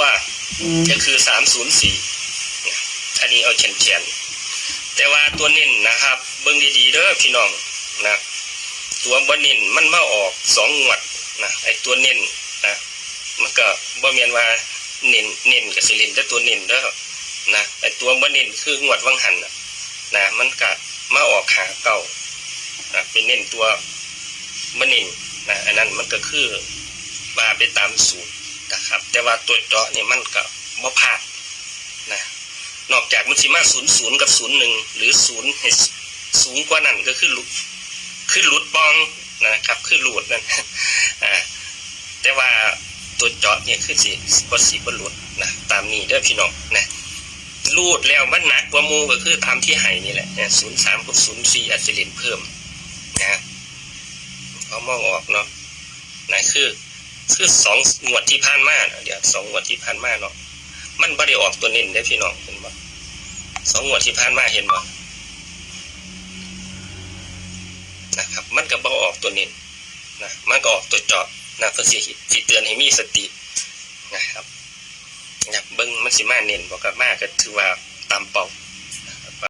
ว่าอืมก็คือสามศูนย์สี่อันนี้เอาเขียนเขียนแต่ว่าตัวเน้นนะครับ เบิ่งดีๆเด้อพี่น้องนะตัวบ่เน้นมันมาออกสองงวดนะไอตัวเน้นนะมันก็บ่แม่นว่าเน้นเน้นกับสิเล่นแต่ตัวเน้นเด้อนะไอตัวบ่เน้นคืองวดวังหันนะมันก็มาออกหาเก่านะเป็นเน้นตัวบ่เน้นนะอันนั้นมันก็คือว่าไปตามสูตร นะครับ แต่ว่าตัวเจาะนี่มันก็บ่พลาดนะนอกจากมันสิมา00กับ01หนึ่งหรือ0ให้สูงกว่านั้นก็คือลุขึ้นลุดปองนะครับขึ้นหลุดนั่นแต่ว่าตัวเจาะเนี่ยคือสีบสีบหลุดนะตามนี้เด้อพี่น้องนะรูดแล้วมันหนักกว่ามูก็คือตามที่ให้นี่แหละศูนย์สามกับศูนย์สี่อัศรินเพิ่มนะเขามองออกเนาะนะคือ คือสองงวดที่ผ่านมาเดี๋ยวสองงวดที่ผ่านมาเนาะมันไม่ได้ออกตัวเน้นได้พี่น้องเห็นบ่สองงวดที่ผ่านมาเห็นบ่นะครับ มันก็บ่ออกตัวเน้นนะมันก็ออกตัวจาะนะเพื่อสิสิเตือนให้มีสตินะครับนะเบิ้งมันสิมาเน้นบอกกับมาก็ถื